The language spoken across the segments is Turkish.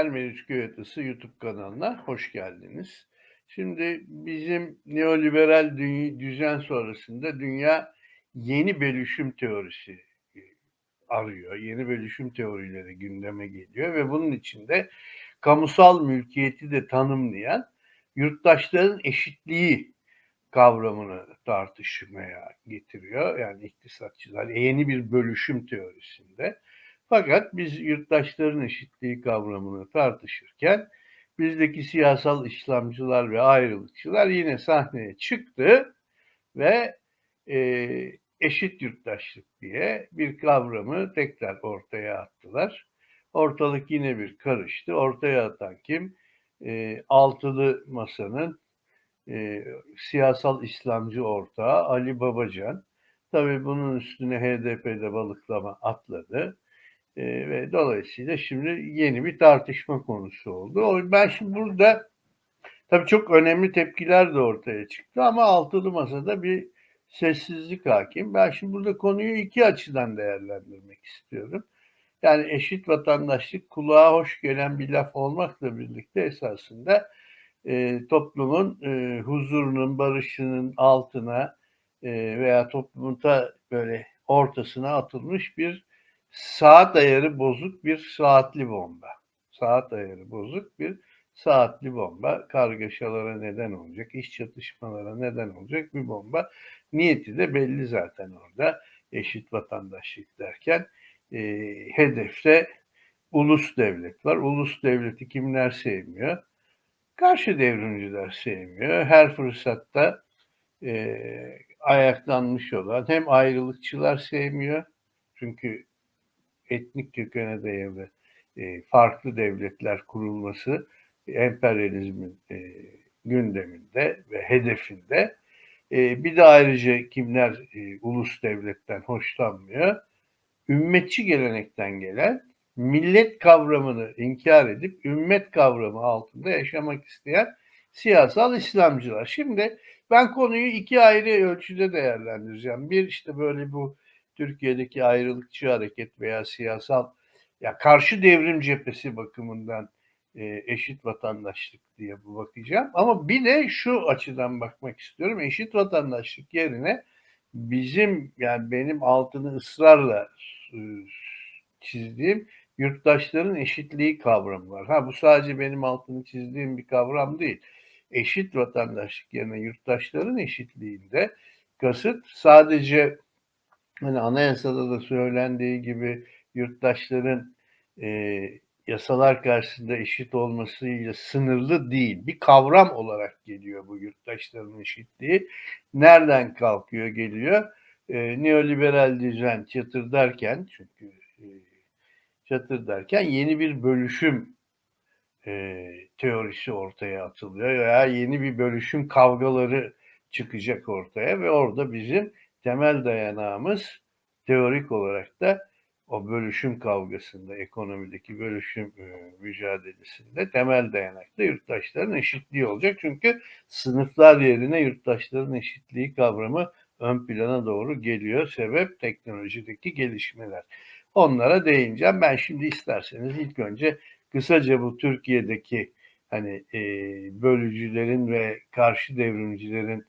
İzleyiciler, Meriç Göğetısı YouTube kanalına hoş geldiniz. Şimdi bizim neoliberal dü- düzen sonrasında dünya yeni bölüşüm teorisi e, arıyor. Yeni bölüşüm teorileri gündeme geliyor ve bunun içinde kamusal mülkiyeti de tanımlayan yurttaşların eşitliği kavramını tartışmaya getiriyor. Yani iktisatçılar yeni bir bölüşüm teorisinde. Fakat biz yurttaşların eşitliği kavramını tartışırken bizdeki siyasal İslamcılar ve ayrılıkçılar yine sahneye çıktı ve e, eşit yurttaşlık diye bir kavramı tekrar ortaya attılar. Ortalık yine bir karıştı. Ortaya atan kim? E, altılı masanın e, siyasal İslamcı ortağı Ali Babacan. Tabii bunun üstüne HDP'de balıklama atladı. E, ve dolayısıyla şimdi yeni bir tartışma konusu oldu. Ben şimdi burada tabii çok önemli tepkiler de ortaya çıktı ama altılı masada bir sessizlik hakim. Ben şimdi burada konuyu iki açıdan değerlendirmek istiyorum. Yani eşit vatandaşlık kulağa hoş gelen bir laf olmakla birlikte esasında e, toplumun e, huzurunun, barışının altına e, veya toplumun da böyle ortasına atılmış bir saat ayarı bozuk bir saatli bomba. Saat ayarı bozuk bir saatli bomba. Kargaşalara neden olacak, iş çatışmalara neden olacak bir bomba. Niyeti de belli zaten orada. Eşit vatandaşlık derken e, hedefte ulus devlet var. Ulus devleti kimler sevmiyor? Karşı devrimciler sevmiyor. Her fırsatta e, ayaklanmış olan hem ayrılıkçılar sevmiyor. Çünkü etnik kökene dayalı e, farklı devletler kurulması emperyalizmin e, gündeminde ve hedefinde. E, bir de ayrıca kimler e, ulus devletten hoşlanmıyor? Ümmetçi gelenekten gelen millet kavramını inkar edip ümmet kavramı altında yaşamak isteyen siyasal İslamcılar. Şimdi ben konuyu iki ayrı ölçüde değerlendireceğim. Bir işte böyle bu Türkiye'deki ayrılıkçı hareket veya siyasal ya karşı devrim cephesi bakımından e, eşit vatandaşlık diye bu bakacağım. Ama bir de şu açıdan bakmak istiyorum. Eşit vatandaşlık yerine bizim yani benim altını ısrarla e, çizdiğim yurttaşların eşitliği kavramı var. Ha bu sadece benim altını çizdiğim bir kavram değil. Eşit vatandaşlık yerine yurttaşların eşitliğinde kasıt sadece hani anayasada da söylendiği gibi yurttaşların e, yasalar karşısında eşit olmasıyla sınırlı değil. Bir kavram olarak geliyor bu yurttaşların eşitliği. Nereden kalkıyor geliyor? E, neoliberal düzen çatır derken çünkü e, çatır derken yeni bir bölüşüm e, teorisi ortaya atılıyor veya yeni bir bölüşüm kavgaları çıkacak ortaya ve orada bizim temel dayanağımız teorik olarak da o bölüşüm kavgasında, ekonomideki bölüşüm e, mücadelesinde temel dayanak da yurttaşların eşitliği olacak. Çünkü sınıflar yerine yurttaşların eşitliği kavramı ön plana doğru geliyor. Sebep teknolojideki gelişmeler. Onlara değineceğim. Ben şimdi isterseniz ilk önce kısaca bu Türkiye'deki hani e, bölücülerin ve karşı devrimcilerin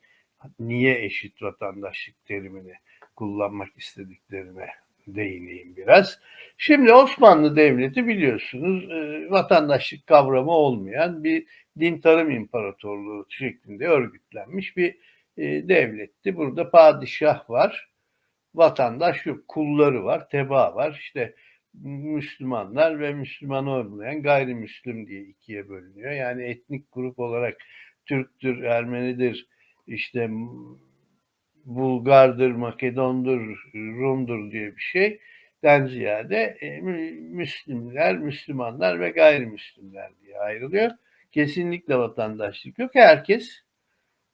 niye eşit vatandaşlık terimini kullanmak istediklerine değineyim biraz. Şimdi Osmanlı Devleti biliyorsunuz e, vatandaşlık kavramı olmayan bir din tarım imparatorluğu şeklinde örgütlenmiş bir e, devletti. Burada padişah var, vatandaş yok, kulları var, teba var. İşte Müslümanlar ve Müslüman olmayan gayrimüslim diye ikiye bölünüyor. Yani etnik grup olarak Türktür, Ermenidir, işte Bulgardır, Makedondur, Rumdur diye bir şey den ziyade e, Müslümanlar ve gayrimüslimler diye ayrılıyor. Kesinlikle vatandaşlık yok. Herkes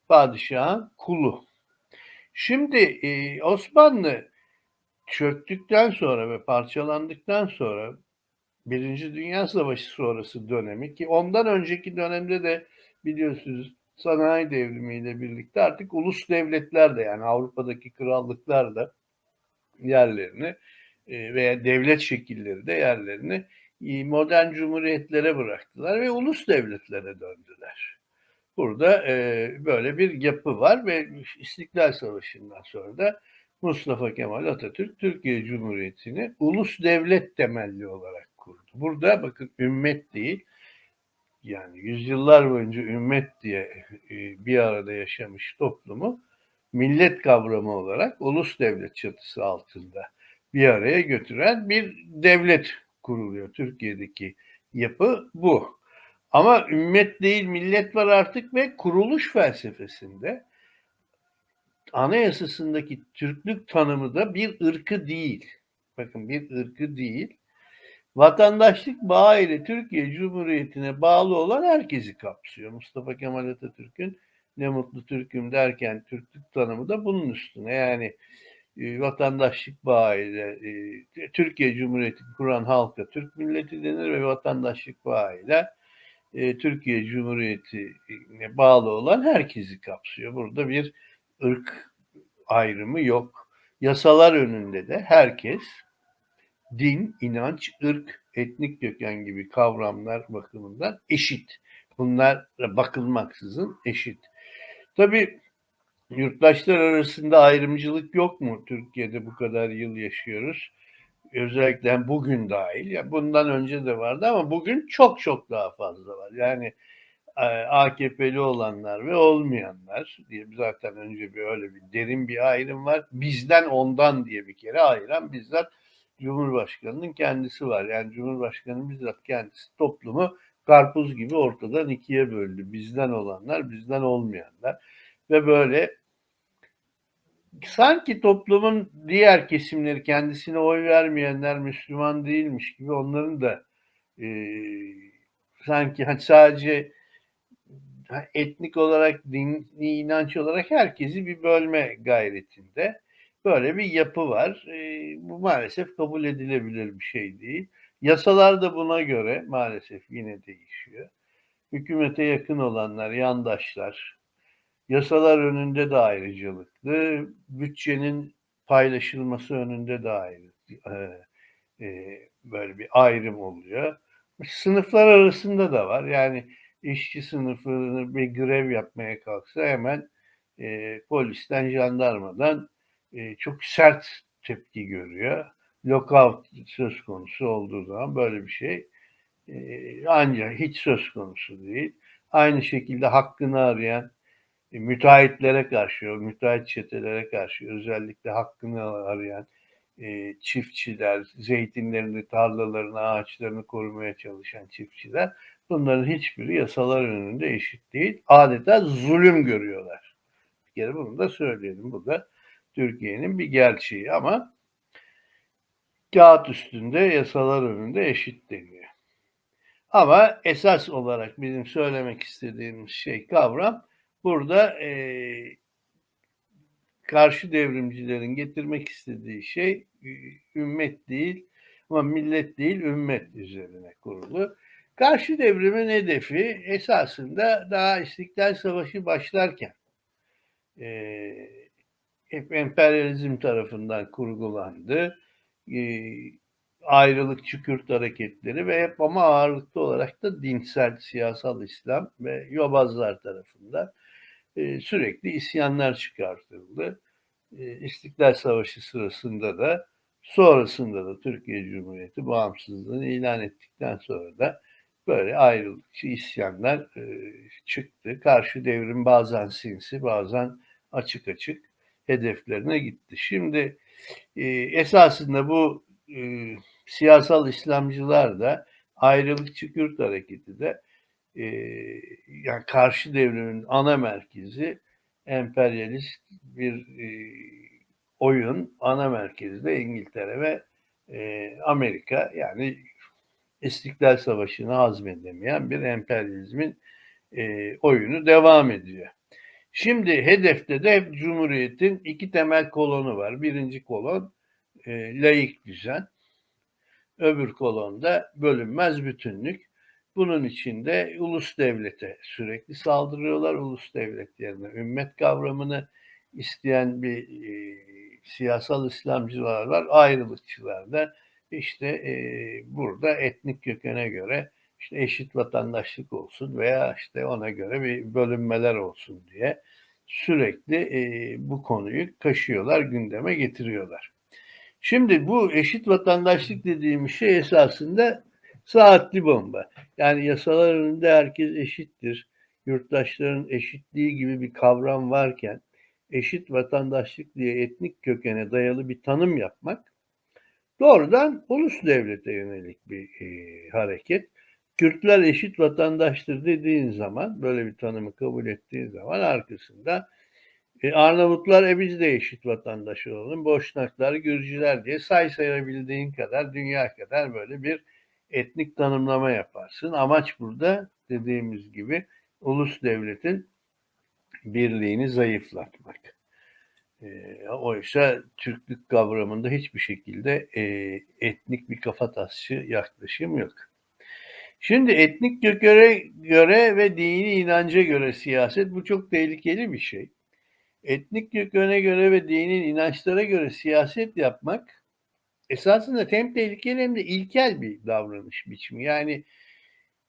padişahın kulu. Şimdi e, Osmanlı çöktükten sonra ve parçalandıktan sonra Birinci Dünya Savaşı sonrası dönemi ki ondan önceki dönemde de biliyorsunuz sanayi devrimiyle birlikte artık ulus devletler de yani Avrupa'daki krallıklar da yerlerini e, veya devlet şekilleri de yerlerini e, modern cumhuriyetlere bıraktılar ve ulus devletlere döndüler. Burada e, böyle bir yapı var ve İstiklal Savaşı'ndan sonra da Mustafa Kemal Atatürk Türkiye Cumhuriyeti'ni ulus devlet temelli olarak kurdu. Burada bakın ümmet değil, yani yüzyıllar boyunca ümmet diye e, bir arada yaşamış toplumu millet kavramı olarak ulus devlet çatısı altında bir araya götüren bir devlet kuruluyor. Türkiye'deki yapı bu. Ama ümmet değil millet var artık ve kuruluş felsefesinde anayasasındaki Türklük tanımı da bir ırkı değil. Bakın bir ırkı değil. Vatandaşlık bağı ile Türkiye Cumhuriyeti'ne bağlı olan herkesi kapsıyor. Mustafa Kemal Atatürk'ün ne mutlu Türk'üm derken Türklük tanımı da bunun üstüne. Yani e, vatandaşlık bağıyla e, Türkiye Cumhuriyeti kuran halka Türk milleti denir ve vatandaşlık bağıyla e, Türkiye Cumhuriyeti'ne bağlı olan herkesi kapsıyor. Burada bir ırk ayrımı yok. Yasalar önünde de herkes din, inanç, ırk, etnik köken gibi kavramlar bakımından eşit. Bunlar bakılmaksızın eşit. Tabii yurttaşlar arasında ayrımcılık yok mu? Türkiye'de bu kadar yıl yaşıyoruz. Özellikle bugün dahil. Ya bundan önce de vardı ama bugün çok çok daha fazla var. Yani e, AKP'li olanlar ve olmayanlar diye zaten önce bir öyle bir derin bir ayrım var. Bizden ondan diye bir kere ayıran bizzat Cumhurbaşkanı'nın kendisi var. Yani Cumhurbaşkanı bizzat kendisi toplumu karpuz gibi ortadan ikiye böldü. Bizden olanlar, bizden olmayanlar. Ve böyle sanki toplumun diğer kesimleri kendisine oy vermeyenler Müslüman değilmiş gibi onların da e, sanki hani sadece etnik olarak, dini inanç olarak herkesi bir bölme gayretinde. Böyle bir yapı var. Bu maalesef kabul edilebilir bir şey değil. Yasalar da buna göre maalesef yine değişiyor. Hükümete yakın olanlar, yandaşlar, yasalar önünde de ayrıcalıklı, bütçenin paylaşılması önünde de ayrı, böyle bir ayrım oluyor. Sınıflar arasında da var. Yani işçi sınıfını bir grev yapmaya kalksa hemen e, polisten, jandarmadan e, çok sert tepki görüyor. Lockout söz konusu olduğu zaman böyle bir şey e, ancak hiç söz konusu değil. Aynı şekilde hakkını arayan e, müteahhitlere karşı, müteahhit çetelere karşı özellikle hakkını arayan e, çiftçiler, zeytinlerini, tarlalarını, ağaçlarını korumaya çalışan çiftçiler bunların hiçbiri yasalar önünde eşit değil. Adeta zulüm görüyorlar. Bir kere bunu da söyleyelim. Bu da Türkiye'nin bir gerçeği ama kağıt üstünde yasalar önünde eşit deniyor. Ama esas olarak bizim söylemek istediğimiz şey kavram burada e, karşı devrimcilerin getirmek istediği şey ümmet değil ama millet değil ümmet üzerine kurulu. Karşı devrimin hedefi esasında daha İstiklal Savaşı başlarken e, emperyalizm tarafından kurgulandı. E, ayrılıkçı Kürt hareketleri ve hep ama ağırlıklı olarak da dinsel, siyasal İslam ve yobazlar tarafından e, sürekli isyanlar çıkartıldı. E, İstiklal Savaşı sırasında da sonrasında da Türkiye Cumhuriyeti bağımsızlığını ilan ettikten sonra da böyle ayrılıkçı isyanlar e, çıktı. Karşı devrim bazen sinsi bazen açık açık hedeflerine gitti. Şimdi e, esasında bu e, siyasal İslamcılar da ayrılıkçı Kürt hareketi de e, yani karşı devrimin ana merkezi emperyalist bir e, oyun ana merkezi de İngiltere ve e, Amerika yani İstiklal Savaşı'nı hazmedemeyen bir emperyalizmin e, oyunu devam ediyor. Şimdi hedefte de Cumhuriyet'in iki temel kolonu var. Birinci kolon e, laik düzen. Öbür kolonda bölünmez bütünlük. Bunun içinde ulus devlete sürekli saldırıyorlar. Ulus devlet yerine ümmet kavramını isteyen bir e, siyasal İslamcılar var. Ayrılıkçılar da işte e, burada etnik kökene göre işte eşit vatandaşlık olsun veya işte ona göre bir bölünmeler olsun diye sürekli e, bu konuyu kaşıyorlar, gündeme getiriyorlar. Şimdi bu eşit vatandaşlık dediğimiz şey esasında saatli bomba. Yani yasalar önünde herkes eşittir. Yurttaşların eşitliği gibi bir kavram varken eşit vatandaşlık diye etnik kökene dayalı bir tanım yapmak doğrudan ulus devlete yönelik bir e, hareket. Kürtler eşit vatandaştır dediğin zaman, böyle bir tanımı kabul ettiğin zaman arkasında e, Arnavutlar e biz de eşit vatandaş olalım, Boşnaklar, Gürcüler diye say sayabildiğin kadar, dünya kadar böyle bir etnik tanımlama yaparsın. Amaç burada dediğimiz gibi ulus devletin birliğini zayıflatmak. E, oysa Türklük kavramında hiçbir şekilde e, etnik bir kafatasçı yaklaşım yok. Şimdi etnik kökene göre ve dini inanca göre siyaset bu çok tehlikeli bir şey. Etnik kökene göre ve dinin inançlara göre siyaset yapmak esasında hem tehlikeli hem de ilkel bir davranış biçimi. Yani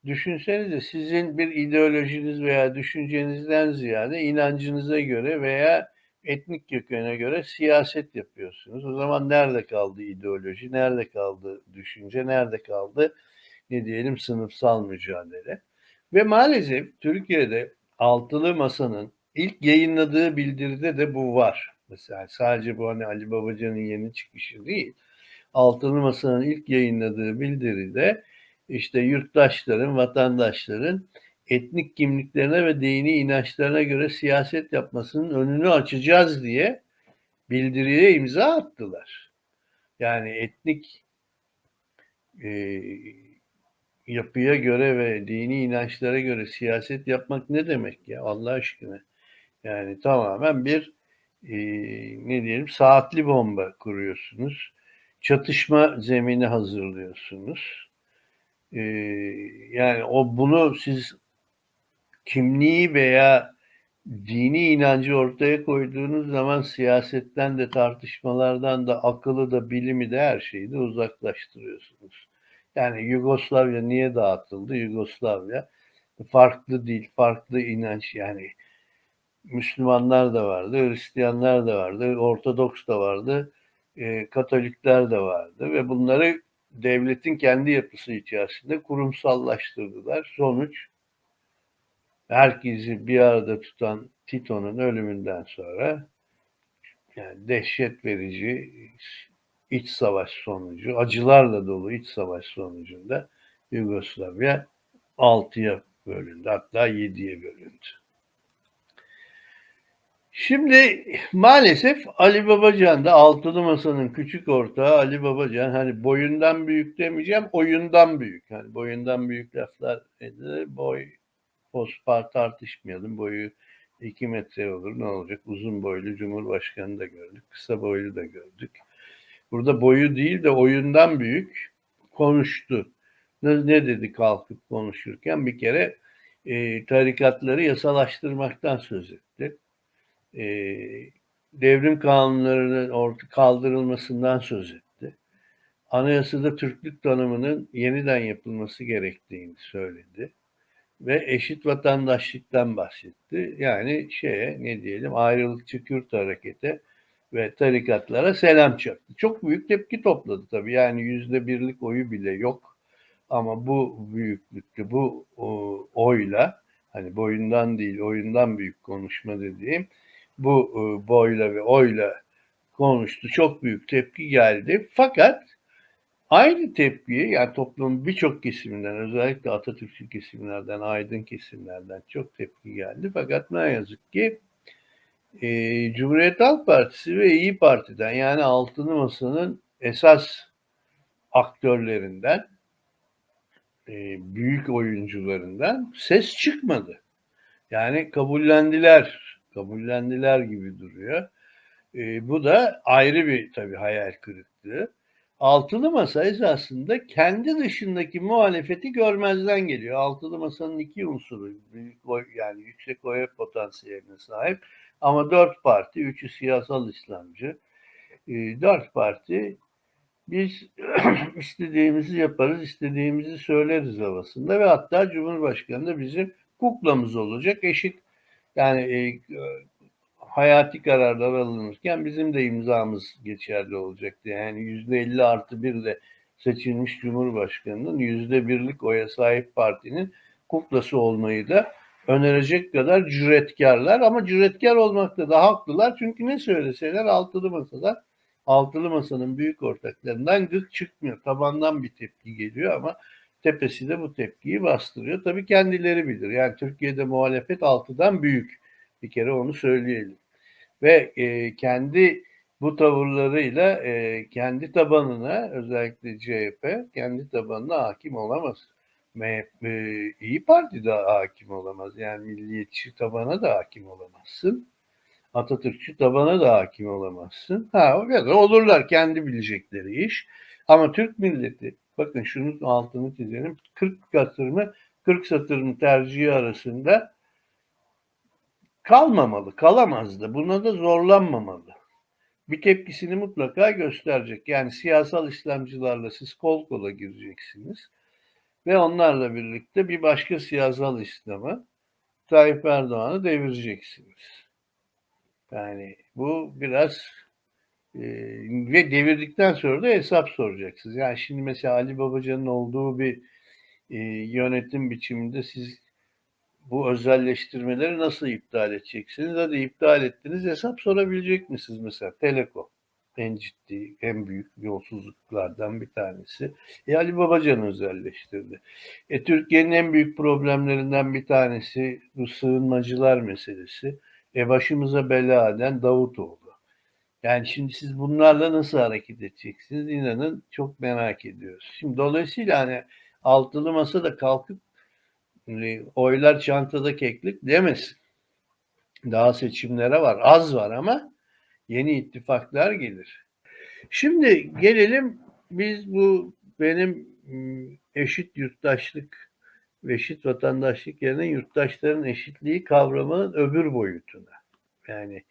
düşünsenize sizin bir ideolojiniz veya düşüncenizden ziyade inancınıza göre veya etnik kökene göre siyaset yapıyorsunuz. O zaman nerede kaldı ideoloji, nerede kaldı düşünce, nerede kaldı ne diyelim sınıfsal mücadele. Ve maalesef Türkiye'de Altılı Masa'nın ilk yayınladığı bildiride de bu var. Mesela sadece bu hani Ali Babacan'ın yeni çıkışı değil. Altılı Masa'nın ilk yayınladığı bildiride işte yurttaşların, vatandaşların etnik kimliklerine ve dini inançlarına göre siyaset yapmasının önünü açacağız diye bildiriye imza attılar. Yani etnik e, yapıya göre ve dini inançlara göre siyaset yapmak ne demek ya Allah aşkına? Yani tamamen bir e, ne diyelim saatli bomba kuruyorsunuz. Çatışma zemini hazırlıyorsunuz. E, yani o bunu siz kimliği veya dini inancı ortaya koyduğunuz zaman siyasetten de tartışmalardan da akıllı da bilimi de her şeyi de uzaklaştırıyorsunuz. Yani Yugoslavya niye dağıtıldı? Yugoslavya farklı dil, farklı inanç yani Müslümanlar da vardı, Hristiyanlar da vardı, Ortodoks da vardı, e, Katolikler de vardı ve bunları devletin kendi yapısı içerisinde kurumsallaştırdılar. Sonuç herkesi bir arada tutan Tito'nun ölümünden sonra yani dehşet verici iç savaş sonucu, acılarla dolu iç savaş sonucunda Yugoslavya 6'ya bölündü. Hatta 7'ye bölündü. Şimdi maalesef Ali Babacan da altılı masanın küçük ortağı Ali Babacan hani boyundan büyük demeyeceğim oyundan büyük. Hani boyundan büyük laflar edilir. Boy pospar tartışmayalım. Boyu 2 metre olur ne olacak? Uzun boylu Cumhurbaşkanı da gördük. Kısa boylu da gördük burada boyu değil de oyundan büyük konuştu. Ne, ne dedi kalkıp konuşurken bir kere e, tarikatları yasalaştırmaktan söz etti. E, devrim kanunlarının orta kaldırılmasından söz etti. Anayasada Türklük tanımının yeniden yapılması gerektiğini söyledi ve eşit vatandaşlıktan bahsetti. Yani şeye ne diyelim ayrılıkçı Kürt harekete ve tarikatlara selam çaktı. Çok büyük tepki topladı tabii. Yani yüzde birlik oyu bile yok. Ama bu büyüklükte, bu o, oyla, hani boyundan değil oyundan büyük konuşma dediğim, bu e, boyla ve oyla konuştu. Çok büyük tepki geldi. Fakat aynı tepkiyi yani toplumun birçok kesiminden özellikle Atatürkçü kesimlerden, aydın kesimlerden çok tepki geldi. Fakat ne yazık ki e, Cumhuriyet Halk Partisi ve İyi Parti'den yani Altılı Masa'nın esas aktörlerinden e, büyük oyuncularından ses çıkmadı. Yani kabullendiler. Kabullendiler gibi duruyor. E, bu da ayrı bir tabii hayal kırıklığı. Altılı masa esasında kendi dışındaki muhalefeti görmezden geliyor. Altılı masanın iki unsuru büyük oy, yani yüksek oy potansiyeline sahip ama dört parti, üçü siyasal İslamcı. E, dört parti biz istediğimizi yaparız, istediğimizi söyleriz havasında ve hatta Cumhurbaşkanı da bizim kuklamız olacak. Eşit yani e, hayati kararlar alınırken bizim de imzamız geçerli olacaktı. Yani yüzde elli artı bir de seçilmiş Cumhurbaşkanı'nın yüzde birlik oya sahip partinin kuklası olmayı da önerecek kadar cüretkarlar ama cüretkar olmakta da haklılar. Çünkü ne söyleseler altılı masada altılı masanın büyük ortaklarından gık çıkmıyor. Tabandan bir tepki geliyor ama tepesi de bu tepkiyi bastırıyor. Tabii kendileri bilir. Yani Türkiye'de muhalefet altıdan büyük. Bir kere onu söyleyelim. Ve e, kendi bu tavırlarıyla e, kendi tabanına özellikle CHP kendi tabanına hakim olamaz. MHP, e, İyi Parti de hakim olamaz. Yani milliyetçi tabana da hakim olamazsın. Atatürkçü tabana da hakim olamazsın. Ha ya da olurlar kendi bilecekleri iş. Ama Türk milleti bakın şunun altını çizelim. 40 satır mı 40 satır mı tercihi arasında kalmamalı, kalamaz da. Buna da zorlanmamalı. Bir tepkisini mutlaka gösterecek. Yani siyasal İslamcılarla siz kol kola gireceksiniz. Ve onlarla birlikte bir başka siyasal İslam'ı Tayyip Erdoğan'ı devireceksiniz. Yani bu biraz e, ve devirdikten sonra da hesap soracaksınız. Yani şimdi mesela Ali Babacan'ın olduğu bir e, yönetim biçiminde siz bu özelleştirmeleri nasıl iptal edeceksiniz? Hadi iptal ettiniz hesap sorabilecek misiniz mesela? Telekom en ciddi, en büyük yolsuzluklardan bir tanesi. E Ali Babacan özelleştirdi. E Türkiye'nin en büyük problemlerinden bir tanesi bu sığınmacılar meselesi. E başımıza bela eden Davutoğlu. Yani şimdi siz bunlarla nasıl hareket edeceksiniz? İnanın çok merak ediyoruz. Şimdi dolayısıyla hani altılı masa da kalkıp hani oylar çantada keklik demesin. Daha seçimlere var. Az var ama yeni ittifaklar gelir. Şimdi gelelim biz bu benim eşit yurttaşlık ve eşit vatandaşlık yerine yurttaşların eşitliği kavramının öbür boyutuna. Yani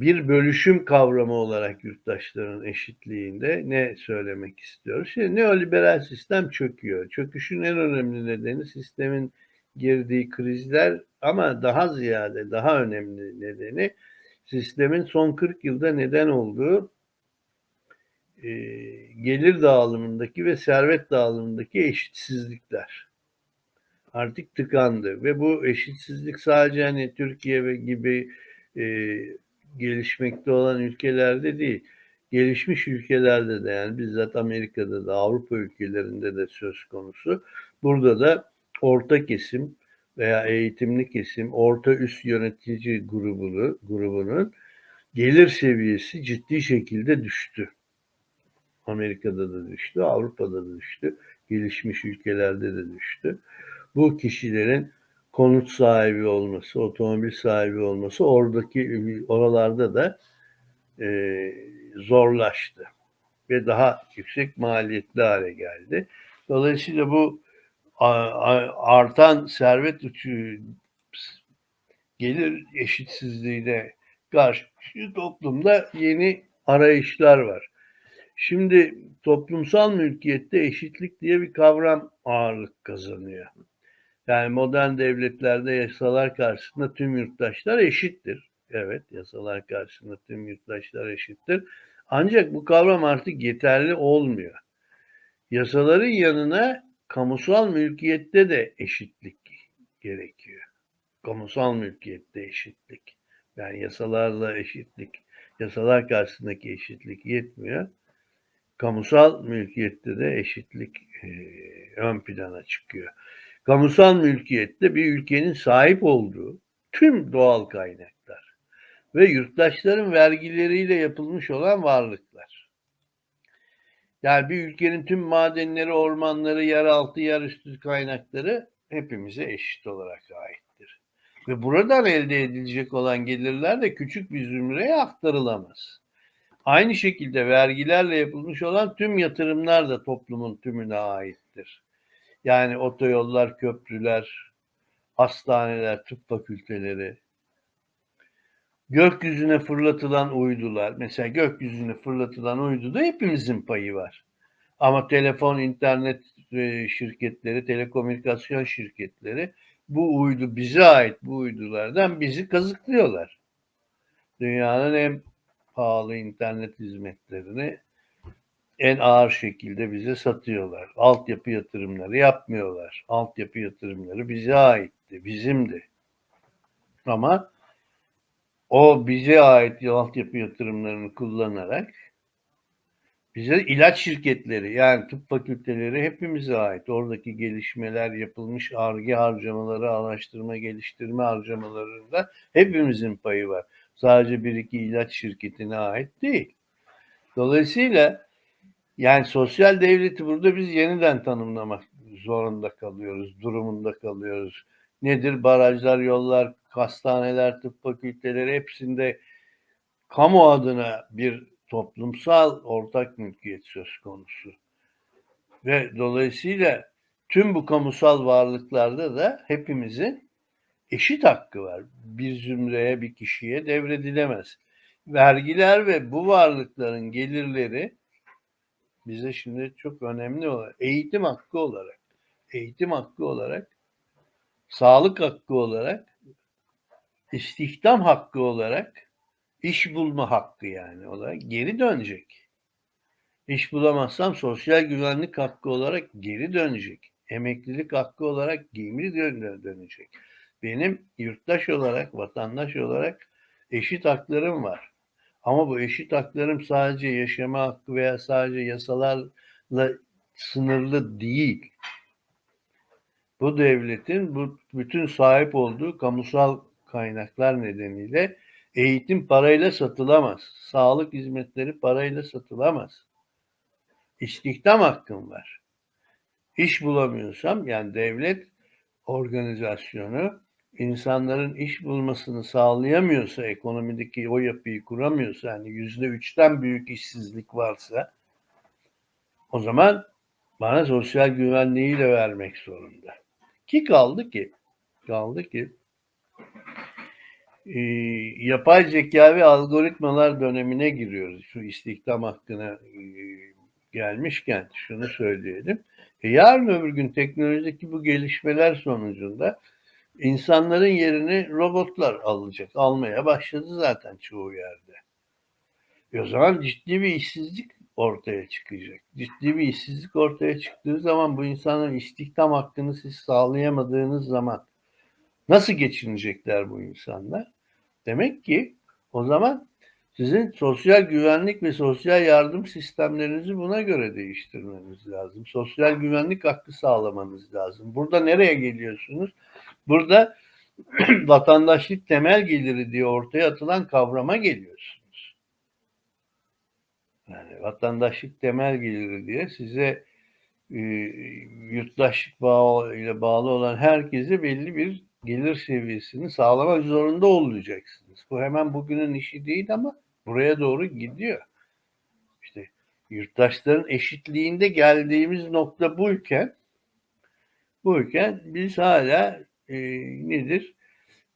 bir bölüşüm kavramı olarak yurttaşların eşitliğinde ne söylemek istiyoruz? Şimdi neoliberal sistem çöküyor. Çöküşün en önemli nedeni sistemin girdiği krizler ama daha ziyade daha önemli nedeni sistemin son 40 yılda neden olduğu e, gelir dağılımındaki ve servet dağılımındaki eşitsizlikler artık tıkandı ve bu eşitsizlik sadece hani Türkiye gibi e, gelişmekte olan ülkelerde değil, gelişmiş ülkelerde de yani bizzat Amerika'da da Avrupa ülkelerinde de söz konusu. Burada da orta kesim veya eğitimli kesim, orta üst yönetici grubunu, grubunun gelir seviyesi ciddi şekilde düştü. Amerika'da da düştü, Avrupa'da da düştü, gelişmiş ülkelerde de düştü. Bu kişilerin konut sahibi olması, otomobil sahibi olması oradaki oralarda da e, zorlaştı ve daha yüksek maliyetli hale geldi. Dolayısıyla bu artan servet uçuğu gelir eşitsizliğine karşı toplumda yeni arayışlar var. Şimdi toplumsal mülkiyette eşitlik diye bir kavram ağırlık kazanıyor. Yani modern devletlerde yasalar karşısında tüm yurttaşlar eşittir. Evet, yasalar karşısında tüm yurttaşlar eşittir. Ancak bu kavram artık yeterli olmuyor. Yasaların yanına kamusal mülkiyette de eşitlik gerekiyor. Kamusal mülkiyette eşitlik. Yani yasalarla eşitlik, yasalar karşısındaki eşitlik yetmiyor. Kamusal mülkiyette de eşitlik e, ön plana çıkıyor. Kamusal mülkiyette bir ülkenin sahip olduğu tüm doğal kaynaklar ve yurttaşların vergileriyle yapılmış olan varlıklar. Yani bir ülkenin tüm madenleri, ormanları, yeraltı, yerüstü kaynakları hepimize eşit olarak aittir. Ve buradan elde edilecek olan gelirler de küçük bir zümreye aktarılamaz. Aynı şekilde vergilerle yapılmış olan tüm yatırımlar da toplumun tümüne aittir. Yani otoyollar, köprüler, hastaneler, tıp fakülteleri, gökyüzüne fırlatılan uydular, mesela gökyüzüne fırlatılan uyduda hepimizin payı var. Ama telefon, internet e, şirketleri, telekomünikasyon şirketleri bu uydu bize ait bu uydulardan bizi kazıklıyorlar. Dünyanın en pahalı internet hizmetlerini en ağır şekilde bize satıyorlar. Altyapı yatırımları yapmıyorlar. Altyapı yatırımları bize aitti, bizimdi. Ama o bize ait altyapı yatırımlarını kullanarak bize ilaç şirketleri yani tıp fakülteleri hepimize ait. Oradaki gelişmeler, yapılmış arge harcamaları, araştırma geliştirme harcamalarında hepimizin payı var. Sadece bir iki ilaç şirketine ait değil. Dolayısıyla yani sosyal devleti burada biz yeniden tanımlamak zorunda kalıyoruz, durumunda kalıyoruz. Nedir? Barajlar, yollar, hastaneler, tıp fakülteleri hepsinde kamu adına bir toplumsal ortak mülkiyet söz konusu. Ve dolayısıyla tüm bu kamusal varlıklarda da hepimizin eşit hakkı var. Bir zümreye, bir kişiye devredilemez. Vergiler ve bu varlıkların gelirleri bize şimdi çok önemli olarak eğitim hakkı olarak, eğitim hakkı olarak, sağlık hakkı olarak, istihdam hakkı olarak, iş bulma hakkı yani olarak geri dönecek. İş bulamazsam sosyal güvenlik hakkı olarak geri dönecek. Emeklilik hakkı olarak geri dönecek. Benim yurttaş olarak, vatandaş olarak eşit haklarım var. Ama bu eşit haklarım sadece yaşama hakkı veya sadece yasalarla sınırlı değil. Bu devletin bu bütün sahip olduğu kamusal kaynaklar nedeniyle eğitim parayla satılamaz. Sağlık hizmetleri parayla satılamaz. İstihdam hakkım var. İş bulamıyorsam yani devlet organizasyonu insanların iş bulmasını sağlayamıyorsa, ekonomideki o yapıyı kuramıyorsa, yani yüzde üçten büyük işsizlik varsa, o zaman bana sosyal güvenliği de vermek zorunda. Ki kaldı ki, kaldı ki, e, yapay zeka ve algoritmalar dönemine giriyoruz. Şu istihdam hakkına e, gelmişken şunu söyleyelim. E, yarın öbür gün teknolojideki bu gelişmeler sonucunda insanların yerini robotlar alacak. Almaya başladı zaten çoğu yerde. E o zaman ciddi bir işsizlik ortaya çıkacak. Ciddi bir işsizlik ortaya çıktığı zaman bu insanların istihdam hakkını siz sağlayamadığınız zaman nasıl geçinecekler bu insanlar? Demek ki o zaman sizin sosyal güvenlik ve sosyal yardım sistemlerinizi buna göre değiştirmeniz lazım. Sosyal güvenlik hakkı sağlamanız lazım. Burada nereye geliyorsunuz? Burada vatandaşlık temel geliri diye ortaya atılan kavrama geliyorsunuz. Yani vatandaşlık temel geliri diye size e, yurttaşlık bağı ile bağlı olan herkese belli bir gelir seviyesini sağlamak zorunda olacaksınız. Bu hemen bugünün işi değil ama buraya doğru gidiyor. İşte yurttaşların eşitliğinde geldiğimiz nokta buyken buyken biz hala e, nedir?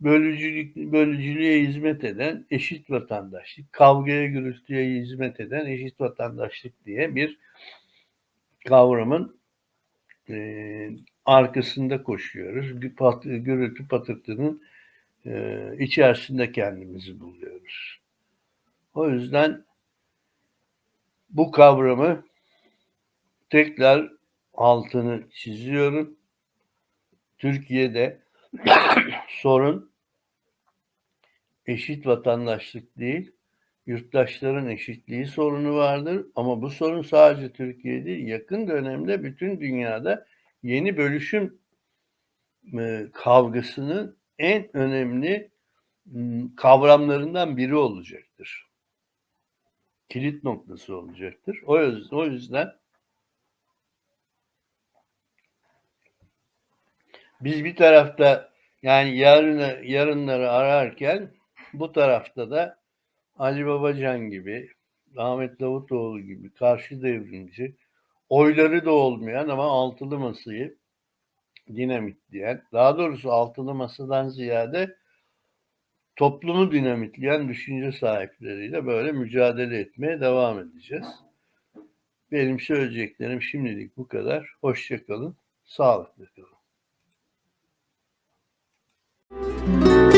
Bölücülük, bölücülüğe hizmet eden eşit vatandaşlık, kavgaya gürültüye hizmet eden eşit vatandaşlık diye bir kavramın e, arkasında koşuyoruz. Pat, gürültü patırtının e, içerisinde kendimizi buluyoruz. O yüzden bu kavramı tekrar altını çiziyorum. Türkiye'de sorun eşit vatandaşlık değil, yurttaşların eşitliği sorunu vardır. Ama bu sorun sadece Türkiye değil, yakın dönemde bütün dünyada yeni bölüşüm e, kavgasının en önemli kavramlarından biri olacaktır. Kilit noktası olacaktır. O yüzden, o yüzden Biz bir tarafta yani yarını, yarınları ararken bu tarafta da Ali Babacan gibi, Ahmet Davutoğlu gibi karşı devrimci, oyları da olmayan ama altılı masayı dinamitleyen, daha doğrusu altılı masadan ziyade toplumu dinamitleyen düşünce sahipleriyle böyle mücadele etmeye devam edeceğiz. Benim söyleyeceklerim şimdilik bu kadar. Hoşçakalın, sağlıklı kalın. Música